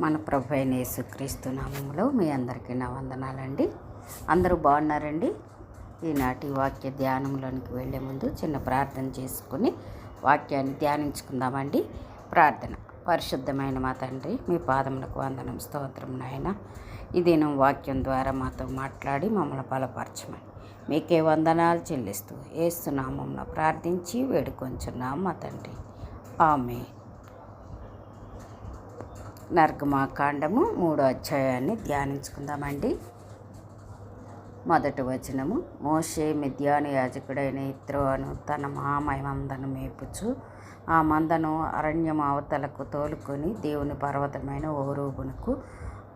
మన ప్రభు అయిన యేసుక్రీస్తు నామంలో మీ అందరికీ నా వందనాలండి. అందరూ బాగున్నారండి? ఈనాటి వాక్య ధ్యానంలోనికి వెళ్ళే ముందు చిన్న ప్రార్థన చేసుకుని వాక్యాన్ని ధ్యానించుకుందామండి. ప్రార్థన. పరిశుద్ధమైన మా తండ్రి మీ పాదములకు వందనం స్తోత్రం నాయన. ఈ దినం వాక్యం ద్వారా మాతో మాట్లాడి మమ్మల్ని బలపరచమని మీకే వందనాలు చెల్లిస్తూ ఏసునామంలో ప్రార్థించి వేడుకొంచున్నాం మా తండ్రి. ఆమె నర్గమాకాండము మూడో అధ్యాయాన్ని ధ్యానించుకుందామండి. మొదటి వచనము మోషే మిద్యాను యాజకుడైన ఇత్రోను తన మహామయ మందను మేపుచు ఆ మందను అరణ్యం అవతలకు తోలుకొని దేవుని పర్వతమైన ఓరూబునకు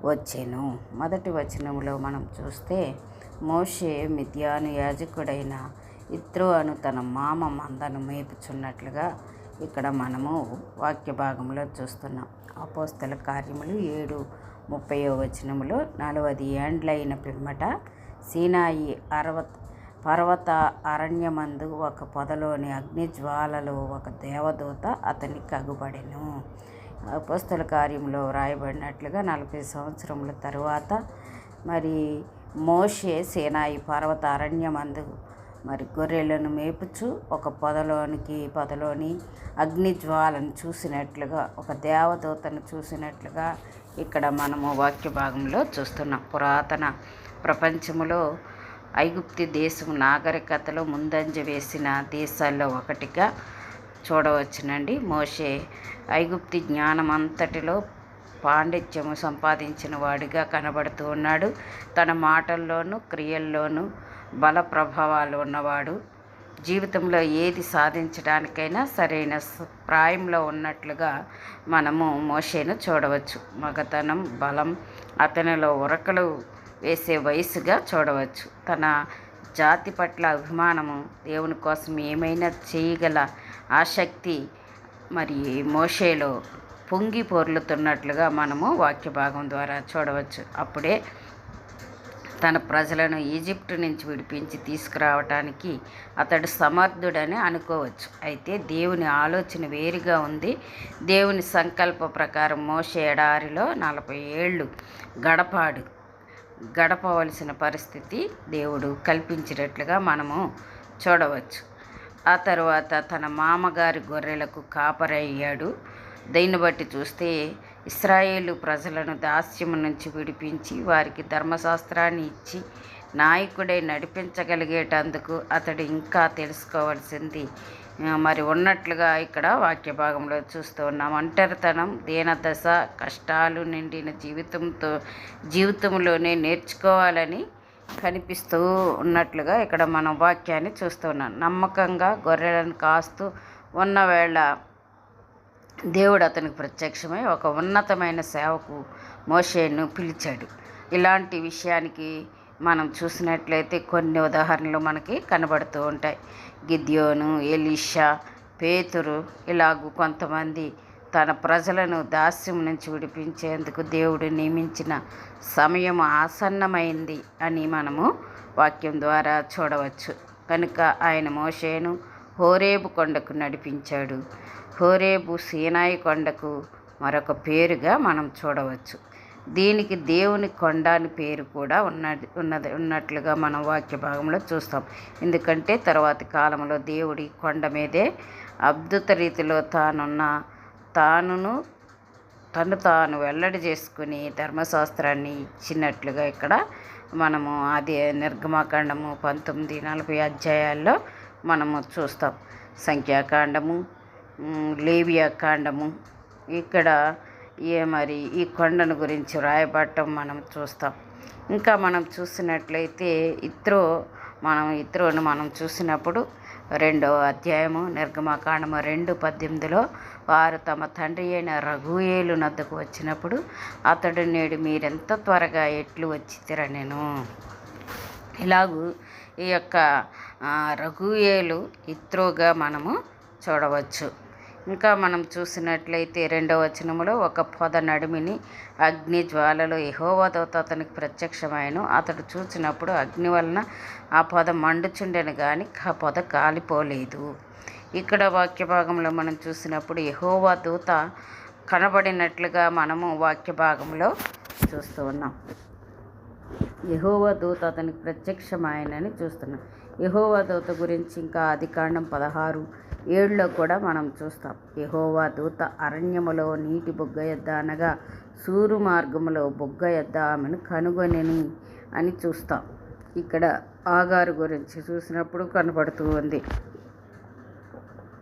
వచ్చెను. మొదటి వచనంలో మనం చూస్తే మోషే మిద్యాను యాజకుడైన ఇత్రో అను తన మామ మందను మేపుచున్నట్లుగా ఇక్కడ మనము వాక్య భాగంలో చూస్తున్నాం. అపోస్తల కార్యములు ఏడు ముప్పై వచనములో నలవది ఏండ్లైన పిమ్మట సీనాయి అరవ పర్వత అరణ్యమందు ఒక పొదలోని అగ్నిజ్వాలలో ఒక దేవదూత అతనికి కగుబడెను. అపోస్తల కార్యంలో వ్రాయబడినట్లుగా నలభై సంవత్సరముల తరువాత మరి మోషే సేనాయి పర్వత అరణ్యమందు మరి గొర్రెలను మేపుచు ఒక పొదలోనికి పొదలోని అగ్ని జ్వాలను చూసినట్లుగా ఒక దేవదూతను చూసినట్లుగా ఇక్కడ మనము వాక్య భాగంలో చూస్తున్నాం. పురాతన ప్రపంచంలో ఐగుప్తి దేశం నాగరికతలో ముందంజ వేసిన దేశాల్లో ఒకటిగా చూడవచ్చునండి. మోషే ఐగుప్తి జ్ఞానం అంతటిలో పాండిత్యము సంపాదించిన వాడిగా కనబడుతూ ఉన్నాడు. తన మాటల్లోనూ క్రియల్లోనూ బల ప్రభావాలు ఉన్నవాడు. జీవితంలో ఏది సాధించడానికైనా సరైన ప్రాయంలో ఉన్నట్లుగా మనము మోషేను చూడవచ్చు. మగతనం బలం అతనిలో ఉరకలు వేసే వయసుగా చూడవచ్చు. తన జాతి పట్ల అభిమానము దేవుని కోసం ఏమైనా చేయగల ఆసక్తి మరి మోషేలో పొంగి పొర్లుతున్నట్లుగా మనము వాక్య భాగం ద్వారా చూడవచ్చు. అప్పుడే తన ప్రజలను ఈజిప్టు నుంచి విడిపించి తీసుకురావటానికి అతడు సమర్థుడని అనుకోవచ్చు. అయితే దేవుని ఆలోచన వేరుగా ఉంది. దేవుని సంకల్ప ప్రకారం మోసే ఎడారిలో నలభై ఏళ్ళు గడపాడు. గడపవలసిన పరిస్థితి దేవుడు కల్పించినట్లుగా మనము చూడవచ్చు. ఆ తర్వాత తన మామగారి గొర్రెలకు కాపరయ్యాడు. దీన్ని బట్టి చూస్తే ఇస్రాయేలు ప్రజలను దాస్యము నుంచి విడిపించి వారికి ధర్మశాస్త్రాన్ని ఇచ్చి నాయకుడై నడిపించగలిగేటందుకు అతడు ఇంకా తెలుసుకోవాల్సింది. మరి ఉన్నట్లుగా ఇక్కడ వాక్య భాగంలో చూస్తూ ఉన్నాం. ఒంటరితనం దీనదశ కష్టాలు నిండిన జీవితంతో జీవితంలోనే నేర్చుకోవాలని కనిపిస్తూ ఉన్నట్లుగా ఇక్కడ మనం వాక్యాన్ని చూస్తున్నాం నమ్మకంగా గొర్రెలను కాస్తూ ఉన్నవేళ దేవుడు అతనికి ప్రత్యక్షమై ఒక ఉన్నతమైన సేవకు మోషేను పిలిచాడు. ఇలాంటి విషయానికి మనం చూసినట్లయితే కొన్ని ఉదాహరణలు మనకి కనబడుతూ ఉంటాయి. గిద్యోను ఎలీషా పేతురు ఇలాగూ కొంతమంది తన ప్రజలను దాస్యం నుంచి విడిపించేందుకు దేవుడు నియమించిన సమయం ఆసన్నమైంది అని మనము వాక్యం ద్వారా చూడవచ్చు. కనుక ఆయన మోషేను హోరేబు కొండకు నడిపించాడు. హోరేబు సీనాయి కొండకు మరొక పేరుగా మనం చూడవచ్చు. దీనికి దేవుని కొండ అని పేరు కూడా ఉన్నది ఉన్నది ఉన్నట్లుగా మనం వాక్య భాగంలో చూస్తాం. ఎందుకంటే తర్వాతి కాలంలో దేవుడి కొండ మీదే అద్భుత రీతిలో తానున్న తానును తను తాను వెల్లడి చేసుకుని ధర్మశాస్త్రాన్ని ఇచ్చినట్లుగా ఇక్కడ మనము అది నిర్గమాకాండము పంతొమ్మిది నలభై అధ్యాయాల్లో మనము చూస్తాం. సంఖ్యాకాండము లేవియా కాండము. ఇక్కడ ఏ మరి ఈ కొండను గురించి రాయబడటం మనం చూస్తాం. ఇంకా మనం చూసినట్లయితే ఇత్రో మనం ఇత్రోను మనం చూసినప్పుడు రెండవ అధ్యాయము నిర్గమకాండము రెండు పద్దెనిమిదిలో వారు తమ తండ్రి అయిన రఘుయేలు నద్దకు వచ్చినప్పుడు అతడు నేడు మీరెంత త్వరగా ఎట్లు వచ్చి నేను ఇలాగూ ఈ యొక్క రఘుయేలు ఇత్రోగా మనము చూడవచ్చు. ఇంకా మనం చూసినట్లయితే రెండవ వచనములో ఒక పొద నడిమిని అగ్ని జ్వాలలో యహోవదోత అతనికి ప్రత్యక్షమైన అతడు చూసినప్పుడు అగ్ని వలన ఆ పొద మండుచుండెను కానీ ఆ పొద కాలిపోలేదు. ఇక్కడ వాక్య భాగంలో మనం చూసినప్పుడు యహోవా దూత కనబడినట్లుగా మనము వాక్య భాగంలో చూస్తూ ఉన్నాం. యహోవా దూత అతనికి ప్రత్యక్షమాయనని చూస్తున్నాం. యహోవ దూత గురించి ఇంకా అధికాండం పదహారు ఏడులో కూడా మనం చూస్తాం. యహోవా దూత అరణ్యములో నీటి బొగ్గ ఎద్ద అనగా సూరు మార్గములో బొగ్గ ఎద్ద ఆమెను కనుగొనని అని చూస్తాం. ఇక్కడ ఆగారు గురించి చూసినప్పుడు కనపడుతూ ఉంది.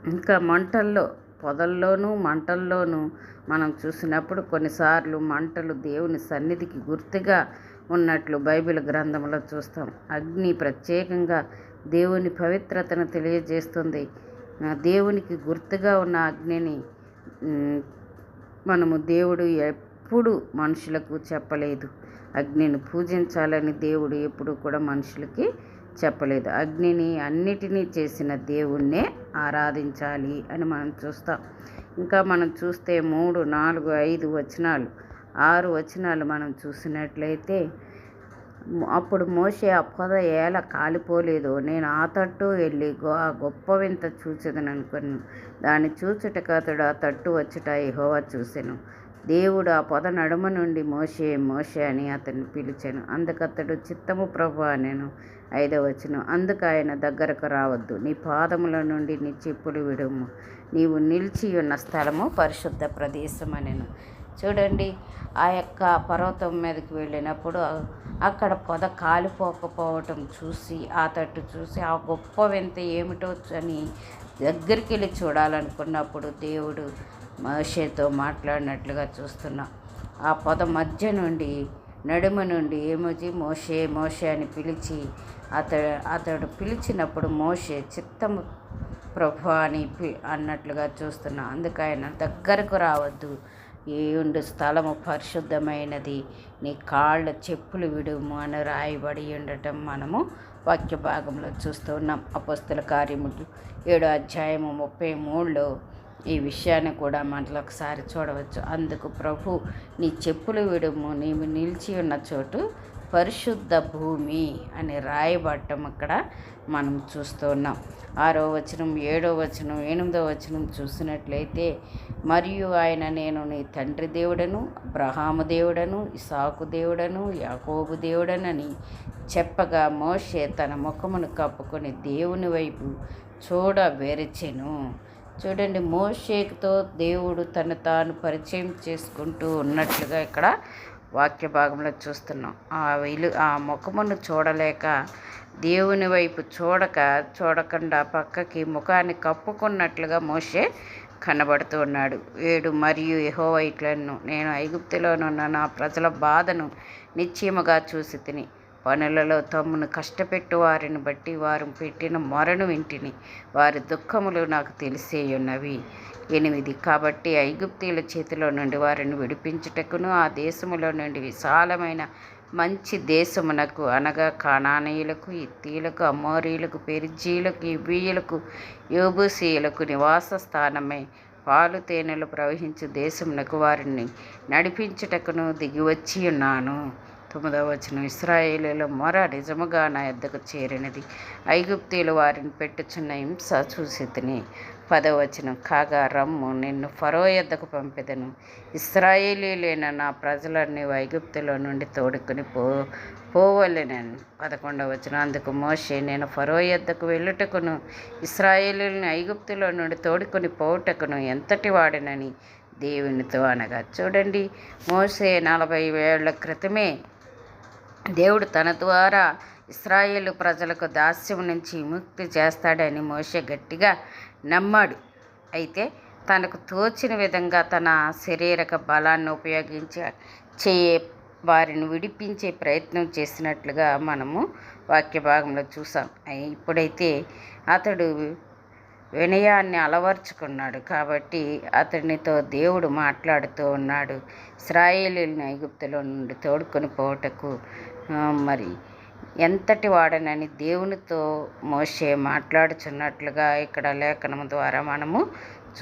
ఇంకా మంటల్లో పొదల్లోనూ మంటల్లోనూ మనం చూసినప్పుడు కొన్నిసార్లు మంటలు దేవుని సన్నిధికి గుర్తుగా ఉన్నట్లు బైబిల్ గ్రంథంలో చూస్తాం. అగ్ని ప్రత్యేకంగా దేవుని పవిత్రతను తెలియజేస్తుంది. దేవునికి గుర్తుగా ఉన్న అగ్నిని మనము దేవుడు ఎప్పుడు మనుషులకు చెప్పలేదు. అగ్నిని పూజించాలని దేవుడు ఎప్పుడు కూడా మనుషులకి చెప్పలేదు. అగ్నిని అన్నిటినీ చేసిన దేవుణ్ణే ఆరాధించాలి అని మనం చూస్తాం. ఇంకా మనం చూస్తే మూడు నాలుగు ఐదు వచనాలు. ఆరు వచనాలు మనం చూసినట్లయితే అప్పుడు మోసే ఆ పొద ఏల కాలిపోలేదు. నేను ఆ తట్టు వెళ్ళి ఆ గొప్ప వింత చూసేదని దాన్ని చూచుటకు అతడు ఆ తట్టు వచ్చుట యహోవా చూశాను దేవుడు ఆ పొద నడుమ నుండి మోసే మోసే అని అతన్ని పిలిచాను. అందుకతడు చిత్తము ప్రభు నేను ఐదో వచ్చిన అందుకు ఆయన దగ్గరకు రావద్దు. నీ పాదముల నుండి నీ చెప్పులు విడుము. నీవు నిలిచి ఉన్న స్థలము పరిశుద్ధ ప్రదేశం నేను చూడండి ఆ యొక్క పర్వతం మీదకి వెళ్ళినప్పుడు అక్కడ పొద కాలిపోకపోవటం చూసి ఆ తట్టు చూసి ఆ గొప్ప వింత ఏమిటో అని దగ్గరికి వెళ్ళి చూడాలనుకున్నప్పుడు దేవుడు మహర్షితో మాట్లాడినట్లుగా చూస్తున్నాం. ఆ పొద మధ్య నుండి నడుమ నుండి ఏమోజి మోషే మోషే అని పిలిచి అతడు అతడు పిలిచినప్పుడు మోషే చిత్తము ప్రభు అని అన్నట్లుగా చూస్తున్నా. అందుకైనా దగ్గరకు రావద్దు. ఈ ఉండు స్థలము పరిశుద్ధమైనది. నీ కాళ్ళ చెప్పులు విడుము అని రాయబడి ఉండటం మనము వాక్య భాగంలో చూస్తూ ఉన్నాం. అపస్తుల కార్యములు ఏడో అధ్యాయము ముప్పై మూడులో ఈ విషయాన్ని కూడా మనలో ఒకసారి చూడవచ్చు. అందుకు ప్రభు నీ చెప్పులు విడుము నీవు నిలిచి ఉన్న చోటు పరిశుద్ధ భూమి అని రాయబడటం అక్కడ మనం చూస్తూ ఉన్నాం. ఆరో వచనం ఏడో వచనం ఎనిమిదో వచనం చూసినట్లయితే మరియు ఆయన నేను నీ తండ్రి దేవుడను అబ్రహాము దేవుడను ఇసాకు దేవుడను యాకోబు దేవుడనని చెప్పగా మోషే తన ముఖమును కప్పుకొని దేవుని వైపు చూడ వెరచెను. చూడండి మోషేక్తో దేవుడు తను తాను పరిచయం చేసుకుంటూ ఉన్నట్లుగా ఇక్కడ వాక్య భాగంలో చూస్తున్నాం. ఆ వెలు ఆ ముఖమును చూడలేక దేవుని వైపు చూడక చూడకుండా పక్కకి ముఖాన్ని కప్పుకున్నట్లుగా మోషే కనబడుతూ ఉన్నాడు. ఏడు మరియు ఎహోవైట్లను నేను ఐగుప్తులోనున్న నా ప్రజల బాధను నిశ్చయముగా చూసి తిని పనులలో తమ్మును కష్టపెట్టు వారిని బట్టి వారు పెట్టిన మొరను వింటిని వారి దుఃఖములు నాకు తెలిసేయున్నవి. ఎనిమిది కాబట్టి ఐగుప్తీల చేతిలో నుండి వారిని విడిపించుటకును ఆ దేశములో నుండి విశాలమైన మంచి దేశమునకు అనగా కానానీయులకు ఇత్తీలకు అమ్మోరీలకు పెరిజీలకు ఇవ్వీయులకు యోబుసీయులకు నివాస స్థానమై. పాలు తేనెలు ప్రవహించు దేశమునకు వారిని నడిపించుటకును దిగివచ్చి ఉన్నాను తొమ్మిదవ వచ్చిన ఇస్రాయేలీల మొర నిజముగా నా ఎద్దకు చేరినది. ఐగుప్తీలు వారిని పెట్టుచున్న హింస చూసితిని. పదవచనం. కాగా రమ్ము నిన్ను ఫరో ఎద్దకు పంపెదను. ఇస్రాయేలీలైన నా ప్రజలన్నీ ఐగుప్తులో నుండి తోడుకుని పో పోవలెనని పదకొండవ వచ్చిన అందుకు మోషే నేను ఫరో ఎద్దకు వెళ్ళుటకును ఇస్రాయేలీని ఐగుప్తులో నుండి తోడుకొని పోవుటకును ఎంతటి వాడినని దేవునితో అనగా చూడండి. మోసే నలభై ఏళ్ళ క్రితమే దేవుడు తన ద్వారా ఇస్రాయేలు ప్రజలకు దాస్యం నుంచి విముక్తి చేస్తాడని మోసే గట్టిగా నమ్మాడు. అయితే తనకు తోచిన విధంగా తన శరీరక బలాన్ని ఉపయోగించి చేయే వారిని విడిపించే ప్రయత్నం చేసినట్లుగా మనము వాక్య భాగంలో చూసాం ఇప్పుడైతే అతడు వినయాన్ని అలవర్చుకున్నాడు. కాబట్టి అతనితో దేవుడు మాట్లాడుతూ ఉన్నాడు. ఇస్రాయేలీని ఐగుప్తులో నుండి తోడుకొని పోవటకు మరి ఎంతటి వాడనని దేవునితో మోసే మాట్లాడుచున్నట్లుగా ఇక్కడ లేఖనం ద్వారా మనము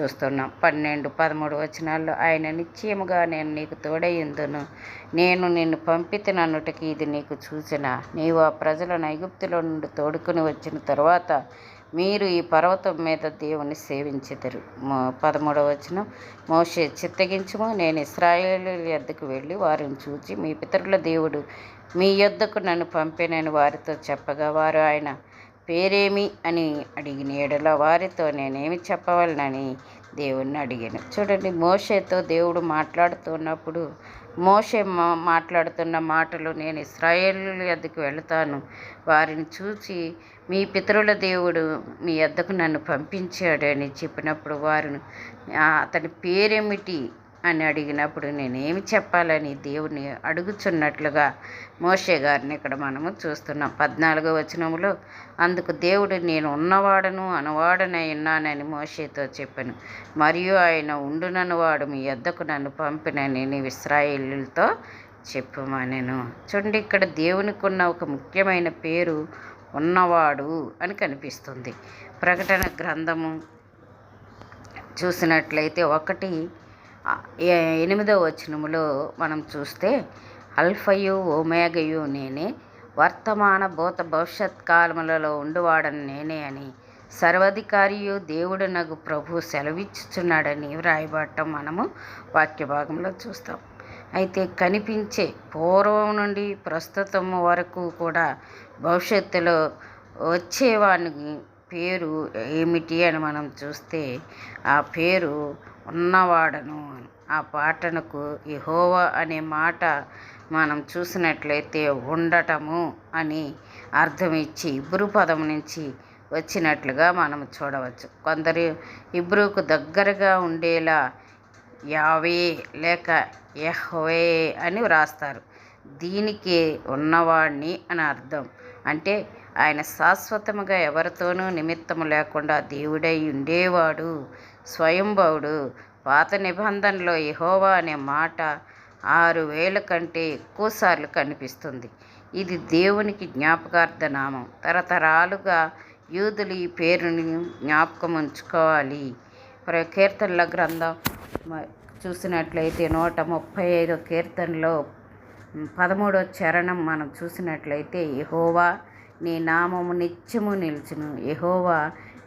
చూస్తున్నాం. పన్నెండు పదమూడు వచనాల్లో ఆయన నిశ్చయముగా నేను నీకు తోడయ్యుందును నేను నిన్ను పంపితనన్నుటకి ఇది నీకు చూసిన నీవు ఆ ప్రజల నైగుప్తులో నుండి తోడుకుని వచ్చిన తర్వాత మీరు ఈ పర్వతం మీద దేవుని సేవించెదరు. మో- పదమూడవ వచనం మోషే చిత్తగించుము. నేను ఇస్రాయేలు ఎద్దకు వెళ్ళి వారిని చూచి మీ పితరుల దేవుడు మీ యొద్దకు నన్ను పంపినని వారితో చెప్పగా వారు ఆయన పేరేమి? అని అడిగిన ఎడల వారితో నేనేమి చెప్పవలనని దేవుణ్ణి అడిగాను. చూడండి మోషేతో దేవుడు మాట్లాడుతున్నప్పుడు మోషే మా మాట్లాడుతున్న మాటలు నేను ఇస్రాయేల్ యొద్దకు వెళతాను. వారిని చూసి మీ పితరుల దేవుడు మీ యొద్దకు నన్ను పంపించాడని చెప్పినప్పుడు వారు అతని పేరేమిటి? అని అడిగినప్పుడు నేనేమి చెప్పాలని దేవుని అడుగుచున్నట్లుగా మోషే గారిని ఇక్కడ మనము చూస్తున్నాం. పద్నాలుగో వచనములో అందుకు దేవుడు నేను ఉన్నవాడను అనవాడనై ఉన్నానని మోషేతో చెప్పాను. మరియు ఆయన ఉండుననువాడు మీ యొద్దకు నన్ను పంపినని నీవు ఇస్రాయేలుతో చెప్పుమనెను. చూడండి ఇక్కడ దేవునికి ఉన్న ఒక ముఖ్యమైన పేరు ఉన్నవాడు అని కనిపిస్తుంది. ప్రకటన గ్రంథము చూసినట్లయితే ఒకటి ఎనిమిదో వచనములో మనం చూస్తే అల్ఫయు ఓమేగయు నేనే వర్తమాన భూత భవిష్యత్ కాలములలో ఉండువాడని నేనే అని సర్వాధికారియు దేవుడు నగు ప్రభు సెలవిచ్చుచున్నాడని వ్రాయబడటం మనము వాక్య భాగంలో చూస్తాం. అయితే కనిపించే పూర్వం నుండి ప్రస్తుతం వరకు కూడా భవిష్యత్తులో వచ్చేవాడిని పేరు ఏమిటి అని మనం చూస్తే ఆ పేరు ఉన్నవాడను ఆ పాటనకు యహోవా అనే మాట మనం చూసినట్లయితే ఉండటము అని అర్థం ఇచ్చి ఇబ్రు పదం నుంచి వచ్చినట్లుగా మనం చూడవచ్చు. కొందరు ఇబ్బరుకు దగ్గరగా ఉండేలా యావే లేక యహ్వే అని వ్రాస్తారు. దీనికి ఉన్నవాడిని అని అర్థం. అంటే ఆయన శాశ్వతముగా ఎవరితోనూ నిమిత్తము లేకుండా దేవుడై ఉండేవాడు స్వయంభవుడు. పాత నిబంధనలో ఇహోవా అనే మాట ఆరు వేల కంటే ఎక్కువసార్లు కనిపిస్తుంది. ఇది దేవునికి జ్ఞాపకార్థ నామం. తరతరాలుగా యూదులు ఈ పేరుని జ్ఞాపకం ఉంచుకోవాలి. ప్ర- కీర్తనల గ్రంథం చూసినట్లయితే నూట ముప్పై ఐదో కీర్తనలో పదమూడో చరణం మనం చూసినట్లయితే ఇహోవా నీ నామము నిత్యము నిలుచును. యహోవా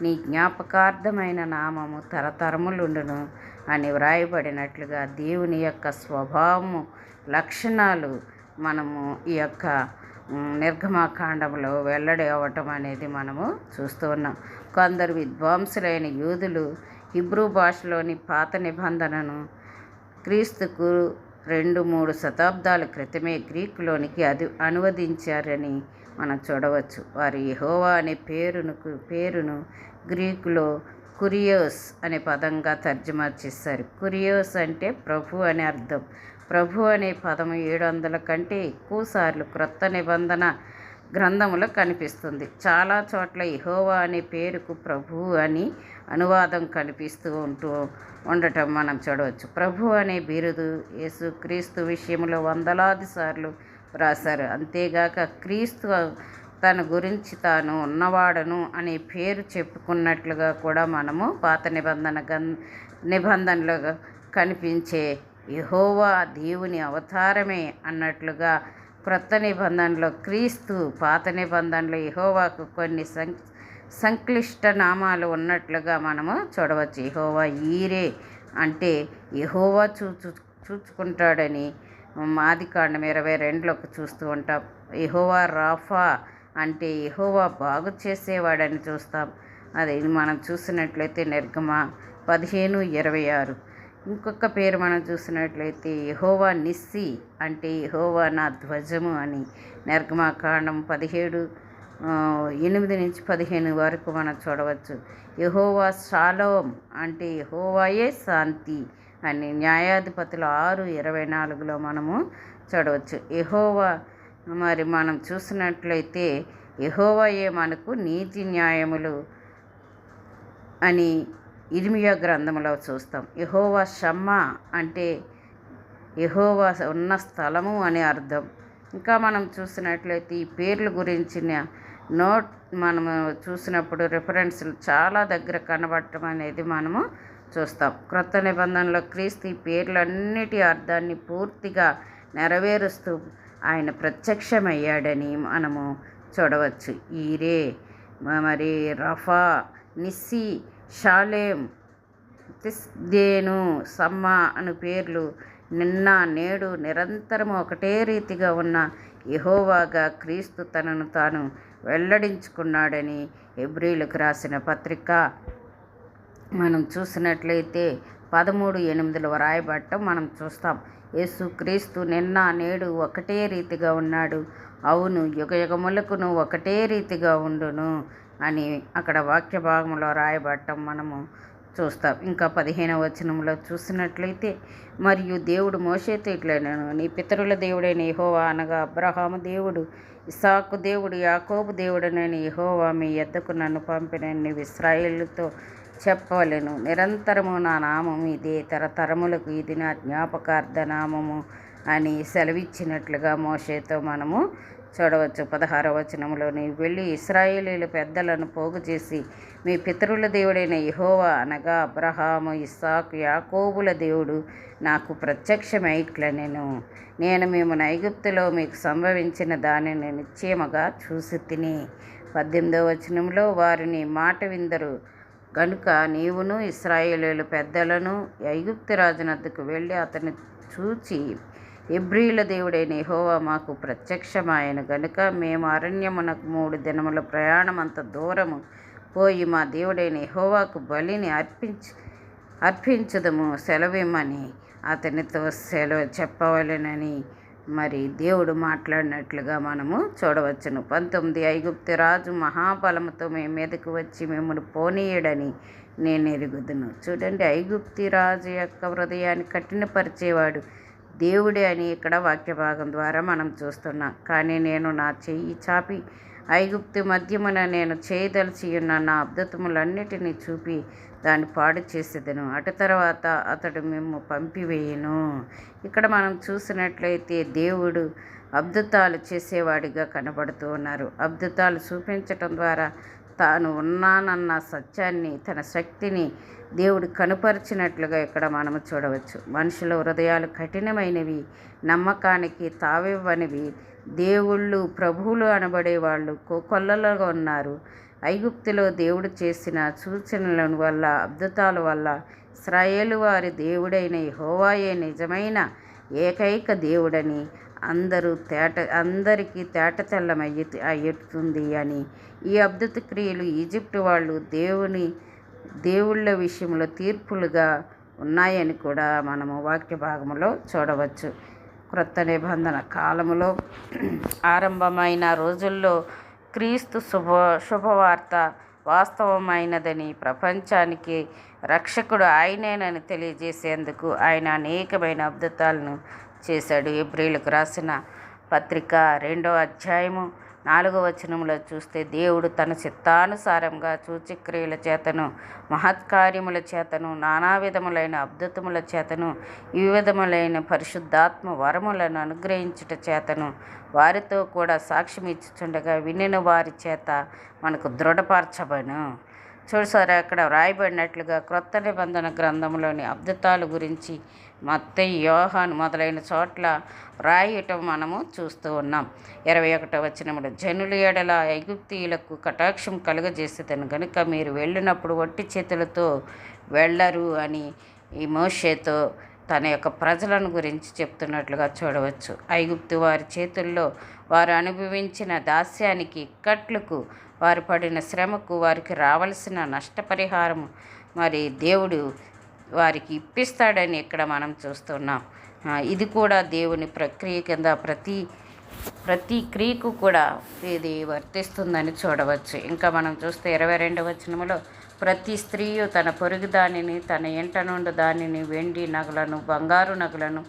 నీ జ్ఞాపకార్థమైన నామము తరతరములుండును అని వ్రాయబడినట్లుగా దేవుని యొక్క స్వభావము లక్షణాలు మనము ఈ యొక్క నిర్గమాకాండంలో వెల్లడి అవ్వటం అనేది మనము చూస్తూ ఉన్నాం. కొందరు విద్వాంసులైన యూదులు హిబ్రూ భాషలోని పాత నిబంధనను క్రీస్తుకు రెండు మూడు శతాబ్దాల క్రితమే గ్రీకులోనికి అది అనువదించారని మనం చూడవచ్చు. వారు యెహోవా అనే పేరును పేరును గ్రీకులో కురియోస్ అనే పదంగా తర్జుమా చేశారు. కురియోస్ అంటే ప్రభు అనే అర్థం. ప్రభు అనే పదం ఏడు వందల కంటే ఎక్కువసార్లు క్రొత్త నిబంధన గ్రంథములో కనిపిస్తుంది. చాలా చోట్ల ఇహోవా అనే పేరుకు ప్రభు అని అనువాదం కనిపిస్తూ ఉంటూ ఉండటం మనం చూడవచ్చు. ప్రభు అనే బిరుదు యేసు క్రీస్తు విషయంలో వందలాది సార్లు రాశారు. అంతేగాక క్రీస్తు తన గురించి తాను ఉన్నవాడను అనే పేరు చెప్పుకున్నట్లుగా కూడా మనము పాత నిబంధన గన్ నిబంధనలు కనిపించే యహోవా దేవుని అవతారమే అన్నట్లుగా క్రొత్త నిబంధనలో క్రీస్తు పాత నిబంధనలో ఇహోవాకు కొన్ని సం సంక్లిష్ట నామాలు ఉన్నట్లుగా మనము చూడవచ్చు. ఇహోవా ఈరే అంటే ఇహోవా చూచు చూచుకుంటాడని ఆదికాండం ఇరవై రెండులోకి చూస్తూ ఉంటాం. ఎహోవా రాఫా అంటే ఎహోవా బాగు చేసేవాడని చూస్తాం. అది మనం చూసినట్లయితే నిర్గమ పదిహేను ఇరవై ఆరు. ఇంకొక పేరు మనం చూసినట్లయితే ఎహోవా నిస్సి అంటే ఎహోవా నా ధ్వజము అని. నిర్గమాకాండం పదిహేడు ఎనిమిది నుంచి పదిహేను వరకు మనం చూడవచ్చు. ఎహోవా షాలోం అంటే యెహోవాయే శాంతి అని న్యాయాధిపతులు ఆరు ఇరవై నాలుగులో మనము చూడవచ్చు. ఎహోవా మరి మనం చూసినట్లయితే యెహోవాయే మనకు నీతి న్యాయములు అని ఇర్మియా గ్రంథంలో చూస్తాం. ఎహోవా షమ్మ అంటే ఎహోవా ఉన్న స్థలము అని అర్థం. ఇంకా మనం చూసినట్లయితే ఈ పేర్ల గురించిన నోట్ మనము చూసినప్పుడు రిఫరెన్స్లు చాలా దగ్గర కనబడటం అనేది మనము చూస్తాం. క్రొత్త నిబంధనలో క్రీస్తు ఈ పేర్లన్నిటి అర్థాన్ని పూర్తిగా నెరవేరుస్తూ ఆయన ప్రత్యక్షమయ్యాడని మనము చూడవచ్చు. ఈరే మరి రఫా నిస్సి షాలేం తిస్దేను సమ్మ అను పేర్లు నిన్న నేడు నిరంతరం ఒకటే రీతిగా ఉన్న యహోవాగా క్రీస్తు తనను తాను వెల్లడించుకున్నాడని ఎబ్రిలకు రాసిన పత్రిక మనం చూసినట్లయితే పదమూడు ఎనిమిదిలో వ్రాయబడటం మనం చూస్తాం. యేసు క్రీస్తు నిన్న నేడు ఒకటే రీతిగా ఉన్నాడు. అవును యుగ యుగములకును ఒకటే రీతిగా ఉండును అని అక్కడ వాక్య భాగంలో రాయబడటం మనము చూస్తాం. ఇంకా పదిహేనవ వచనంలో చూసినట్లయితే మరియు దేవుడు మోసేతో ఇట్లనను నీ పితరుల దేవుడైన యహోవా అనగా అబ్రహాము దేవుడు ఇసాకు దేవుడు యాకోబు దేవుడనని యహోవా మీ ఎద్దకు నన్ను పంపిన నీవు ఇస్రాయిల్తో చెప్పవలెను. నిరంతరము నా నామము ఇదే. తరతరములకు ఇది నా జ్ఞాపకార్థ నామము అని సెలవిచ్చినట్లుగా మోషేతో మనము చూడవచ్చు. పదహార వచనంలోని వెళ్ళి ఇస్రాయేలీలు పెద్దలను పోగు చేసి మీ పితరుల దేవుడైన యహోవా అనగా అబ్రహాము ఇస్సాకు యాకోబుల దేవుడు నాకు ప్రత్యక్షమైట్లనెను నేను నేను మేము నైగుప్తులో మీకు సంభవించిన దానిని నిశ్చయముగా చూసి తిని. పద్దెనిమిదవ వచనంలో వారిని మాట విందరు. గనుక నీవును ఇస్రాయేలీలు పెద్దలను ఐగుప్తు రాజునద్దకు వెళ్ళి అతన్ని చూచి ఇబ్రీల దేవుడైన యెహోవా మాకు ప్రత్యక్షమాయన. గనుక మేము అరణ్యమునకు మూడు దినముల ప్రయాణం అంత దూరము పోయి మా దేవుడైన ఎహోవాకు బలిని అర్పించి అర్పించదము సెలవిమ్మని. అతనితో సెలవు చెప్పవలెనని మరి దేవుడు మాట్లాడినట్లుగా మనము చూడవచ్చును. పంతొమ్మిది ఐగుప్తి రాజు మహాబలముతో మేము మీదకు వచ్చి మిమ్మల్ని పోనీయడని నేను ఎరుగుదును. చూడండి ఐగుప్తి రాజు యొక్క హృదయాన్ని కఠినపరిచేవాడు దేవుడే అని ఇక్కడ వాక్య భాగం ద్వారా మనం చూస్తున్నాం. కానీ నేను నా చెయ్యి చాపి ఐగుప్తు మధ్యమున నేను చేయదలిచి ఉన్న నా అద్భుతములన్నిటినీ చూపి దాన్ని పాడు చేసేదను. అటు తర్వాత అతడు మేము పంపివేయను. ఇక్కడ మనం చూసినట్లయితే దేవుడు అద్భుతాలు చేసేవాడిగా కనబడుతూ ఉన్నారు. అద్భుతాలు చూపించటం ద్వారా తాను ఉన్నానన్న సత్యాన్ని తన శక్తిని దేవుడు కనుపరిచినట్లుగా ఇక్కడ మనము చూడవచ్చు. మనుషుల హృదయాలు కఠినమైనవి నమ్మకానికి తావివ్వనివి దేవుళ్ళు ప్రభువులు అనబడే వాళ్ళు కోకొల్లలుగా ఉన్నారు. ఐగుప్తులో దేవుడు చేసిన సూచనల వల్ల అద్భుతాల వల్ల ఇస్రాయేలు వారి దేవుడైన హోవాయే నిజమైన ఏకైక దేవుడని అందరూ తేట అందరికీ తేట తెల్లమయ్యి అయ్యుతుంది అని ఈ అద్భుత క్రియలు ఈజిప్ట్ వాళ్ళు దేవుని దేవుళ్ళ విషయంలో తీర్పులుగా ఉన్నాయని కూడా మనము వాక్య భాగంలో చూడవచ్చు. క్రొత్త నిబంధన కాలములో ఆరంభమైన రోజుల్లో క్రీస్తు శుభ శుభవార్త వాస్తవమైనదని ప్రపంచానికి రక్షకుడు ఆయనేనని తెలియజేసేందుకు ఆయన అనేకమైన అద్భుతాలను చేశాడు. ఏప్రిల్కు రాసిన పత్రిక రెండో అధ్యాయము నాలుగో వచనంలో చూస్తే దేవుడు తన చిత్తానుసారంగా సూచక్రియల చేతను మహత్కార్యముల చేతను నానా విధములైన అద్భుతముల చేతను ఈ విధములైన పరిశుద్ధాత్మ వరములను అనుగ్రహించుట చేతను. వారితో కూడా సాక్ష్యం ఇచ్చుచుండగా వినిన వారి చేత మనకు దృఢపరచబను చూసారా అక్కడ వ్రాయబడినట్లుగా క్రొత్త నిబంధన గ్రంథంలోని అద్భుతాల గురించి మత్తయి యోహాన్ మొదలైన చోట్ల రాయటం మనము చూస్తూ ఉన్నాం. ఇరవై ఒకటో వచ్చినప్పుడు జనుల ఎడల ఐగుప్తీయులకు కటాక్షం కలుగజేసేదని కనుక మీరు వెళ్ళినప్పుడు వట్టి చేతులతో వెళ్ళరు అని ఈ మోషేతో తన యొక్క ప్రజలను గురించి చెప్తున్నట్లుగా చూడవచ్చు. ఐగుప్తు వారి చేతుల్లో వారు అనుభవించిన దాస్యానికి ఇక్కట్లకు వారు పడిన శ్రమకు వారికి రావలసిన నష్టపరిహారం మరి దేవుడు వారికి ఇప్పిస్తాడని ఇక్కడ మనం చూస్తున్నాం. ఇది కూడా దేవుని ప్రక్రియ కింద ప్రతి ప్రతి క్రియకు కూడా ఇది వర్తిస్తుందని చూడవచ్చు. ఇంకా మనం చూస్తే ఇరవై రెండవ వచనములో ప్రతి స్త్రీయు తన పొరుగు దానిని తన ఇంట నుండి దానిని వెండి నగలను బంగారు నగలను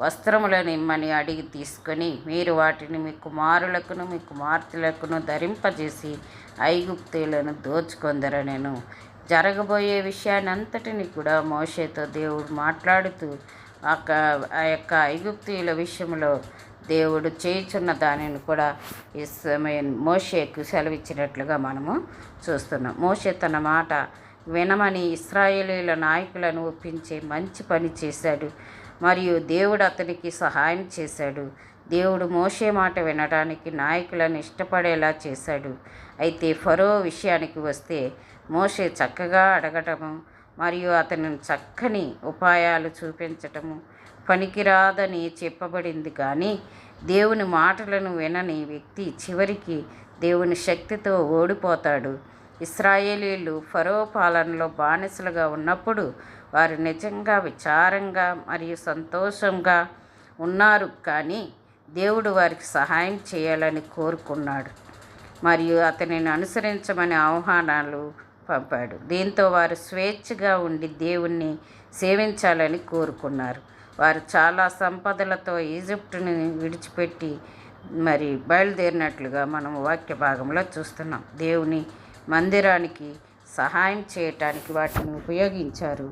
వస్త్రములను ఇమ్మని అడిగి తీసుకొని మీరు వాటిని మీ కుమారులకును మీ కుమార్తెలకును ధరింపజేసి ఐగుప్తులను దోచుకొందరనెను. జరగబోయే విషయాన్ని అంతటిని కూడా మోషేతో దేవుడు మాట్లాడుతూ ఆ యొక్క ఐగుప్తీయుల విషయంలో దేవుడు చేయుచున్న దానిని కూడా మోషేకు సెలవిచ్చినట్లుగా మనము చూస్తున్నాం. మోషే తన మాట వినమని ఇస్రాయేలీల నాయకులను ఒప్పించి మంచి పని చేశాడు. మరియు దేవుడు అతనికి సహాయం చేశాడు. దేవుడు మోషే మాట వినడానికి నాయకులను ఇష్టపడేలా చేశాడు. అయితే ఫరో విషయానికి వస్తే మోషే చక్కగా అడగటము మరియు అతని చక్కని ఉపాయాలు చూపించటము పనికిరాదని చెప్పబడింది కానీ దేవుని మాటలను వినని వ్యక్తి చివరికి దేవుని శక్తితో ఓడిపోతాడు. ఇస్రాయేలీలు ఫరో పాలనలో బానిసలుగా ఉన్నప్పుడు వారు నిజంగా విచారంగా మరియు సంతోషంగా ఉన్నారు కానీ దేవుడు వారికి సహాయం చేయాలని కోరుకున్నాడు మరియు అతనిని అనుసరించమని ఆహ్వానాలు పంపాడు. దీంతో వారు స్వేచ్ఛగా ఉండి దేవుణ్ణి సేవించాలని కోరుకున్నారు. వారు చాలా సంపదలతో ఈజిప్టుని విడిచిపెట్టి మరి బయలుదేరినట్లుగా మనం వాక్య భాగంలో చూస్తున్నాం. దేవుని మందిరానికి సహాయం చేయటానికి వాటిని ఉపయోగించారు.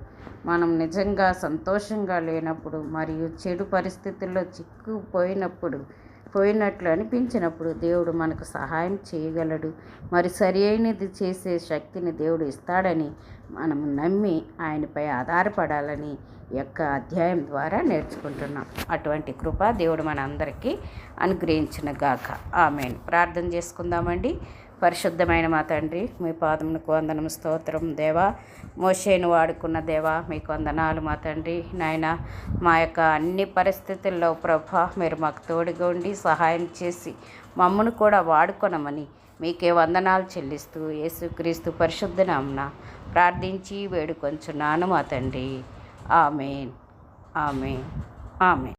మనం నిజంగా సంతోషంగా లేనప్పుడు మరియు చెడు పరిస్థితుల్లో చిక్కుపోయినప్పుడు పోయినట్లు అనిపించినప్పుడు దేవుడు మనకు సహాయం చేయగలడు. మరి సరి అయినది చేసే శక్తిని దేవుడు ఇస్తాడని మనం నమ్మి ఆయనపై ఆధారపడాలని యొక్క అధ్యాయం ద్వారా నేర్చుకుంటున్నాం. అటువంటి కృప దేవుడు మన అందరికీ అనుగ్రహించిన గాక ఆమెను. ప్రార్థన చేసుకుందామండి. పరిశుద్ధమైన మా తండ్రి మీ పాదమునకు వందనం స్తోత్రం దేవా మోషేను వాడుకున్న దేవా మీకు వందనాలు మా తండ్రి. నాయన మా యొక్క అన్ని పరిస్థితుల్లో ప్రభా మీరు మాకు తోడుగా ఉండి సహాయం చేసి మమ్మను కూడా వాడుకొనమని మీకే వందనాలు చెల్లిస్తూ యేసుక్రీస్తు పరిశుద్ధ నామున ప్రార్థించి వేడుకొంచున్నాను మా తండ్రి. ఆమెన్. ఆమెన్. ఆమెన్.